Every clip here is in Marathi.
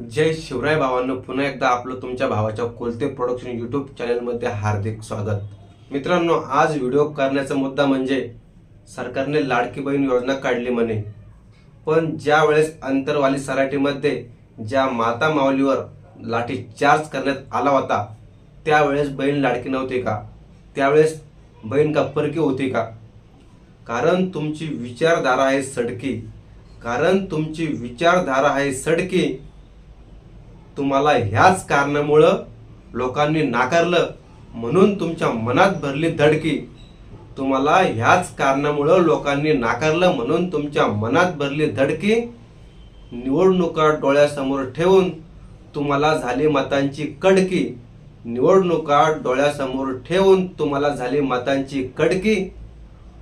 जय शिवराय भावांनो पुन्हा एकदा आपलं तुमच्या भावाच्या कोलते प्रोडक्शन यूट्यूब चॅनलमध्ये हार्दिक स्वागत. मित्रांनो आज व्हिडिओ करण्याचा मुद्दा म्हणजे सरकारने लाडकी बहीण योजना काढली म्हणे. पण ज्या वेळेस अंतरवाली सराटीमध्ये ज्या माता माऊलीवर लाठी चार्ज करण्यात आला होता त्यावेळेस बहीण लाडकी नव्हती का? त्यावेळेस बहीण का परकी होती का? कारण तुमची विचारधारा आहे सडकी. कारण तुमची विचारधारा आहे सडकी. तुम्हाला ह्याच कारणामुळं लोकांनी नाकारलं म्हणून तुमच्या मनात भरली धडकी. तुम्हाला ह्याच कारणामुळं लोकांनी नाकारलं म्हणून तुमच्या मनात भरली धडकी. निवडणुका डोळ्यासमोर ठेवून तुम्हाला झाली मतांची कडकी. निवडणुका डोळ्यासमोर ठेवून तुम्हाला झाली मतांची कडकी.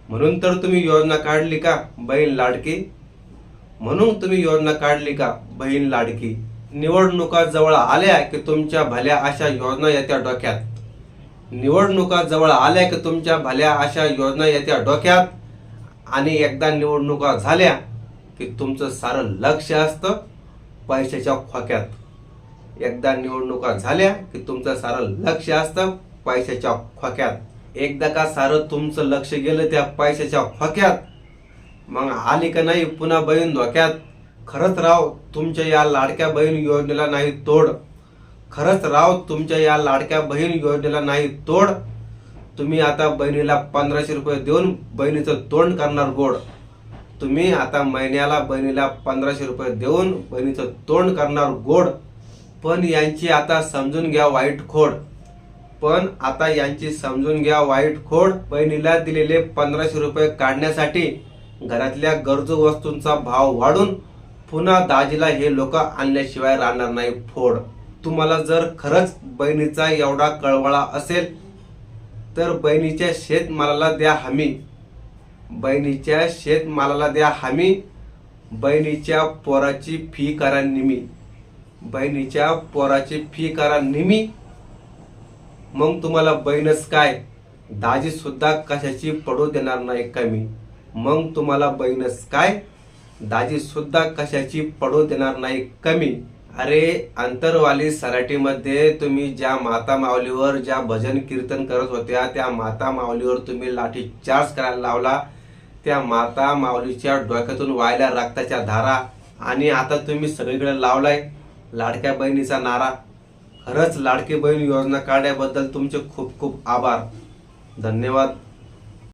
म्हणून तर तुम्ही योजना काढली का बहीण लाडकी? म्हणून तुम्ही योजना काढली का बहीण लाडकी? निवडणुका जवळ आल्या की तुमच्या भल्या अशा योजना येत्या डोक्यात? निवडणुका जवळ आल्या की तुमच्या भल्या अशा योजना येत्या डोक्यात? आणि एकदा निवडणुका झाल्या की तुमचं सारं लक्ष असतं पैशाच्या खोक्यात. एकदा निवडणुका झाल्या की तुमचं सारं लक्ष असतं पैशाच्या खोक्यात. एकदा का सारं तुमचं लक्ष गेलं त्या पैशाच्या खोक्यात? मग आली का नाही पुन्हा बहीण धोक्यात? खरंच राव तुमच्या या लाडक्या बहीण योजनेला नाही तोड. खरंच राव तुमच्या या लाडक्या बहीण योजनेला नाही तोड. तुम्ही आता बहिणीला पंधराशे रुपये देऊन बहिणीचं तोंड करणार गोड. तुम्ही आता महिन्याला बहिणीला पंधराशे रुपये देऊन बहिणीचं तोंड करणार गोड. पण यांची आता समजून घ्या वाईट खोड. पण आता यांची समजून घ्या वाईट खोड. बहिणीला दिलेले पंधराशे रुपये काढण्यासाठी घरातल्या गरजू वस्तूंचा भाव वाढून पुन्हा दाजीला हे लोक आणल्याशिवाय राहणार नाही. फोड. तुम्हाला जर खरंच बहिणीचा एवढा कळवळा असेल तर बहिणीच्या शेतमालाला द्या हमी. बहिणीच्या शेतमालाला द्या हमी. बहिणीच्या पोराची फी करा निमी. बहिणीच्या पोराची फी करा निमी. मग तुम्हाला बहीणच काय? दाजी सुद्धा कशाची पडू देणार नाही कमी. मग तुम्हाला बहीणच काय? दाजी सुद्धा कशाची पडू देणार नाही कमी. अरे अंतरवाली सराटीमध्ये तुम्ही ज्या माता माऊलीवर ज्या भजन कीर्तन करत होत्या त्या माता माऊलीवर तुम्ही लाठी चार्ज करायला लावला. त्या माता माऊलीच्या डोक्यातून वायल्या रक्ताच्या धारा आणि आता तुम्ही सगळीकडे लावलाय लाडक्या बहिणीचा नारा. खरंच लाडकी बहीण योजना काढल्याबद्दल तुमचे खूप खूप आभार. धन्यवाद.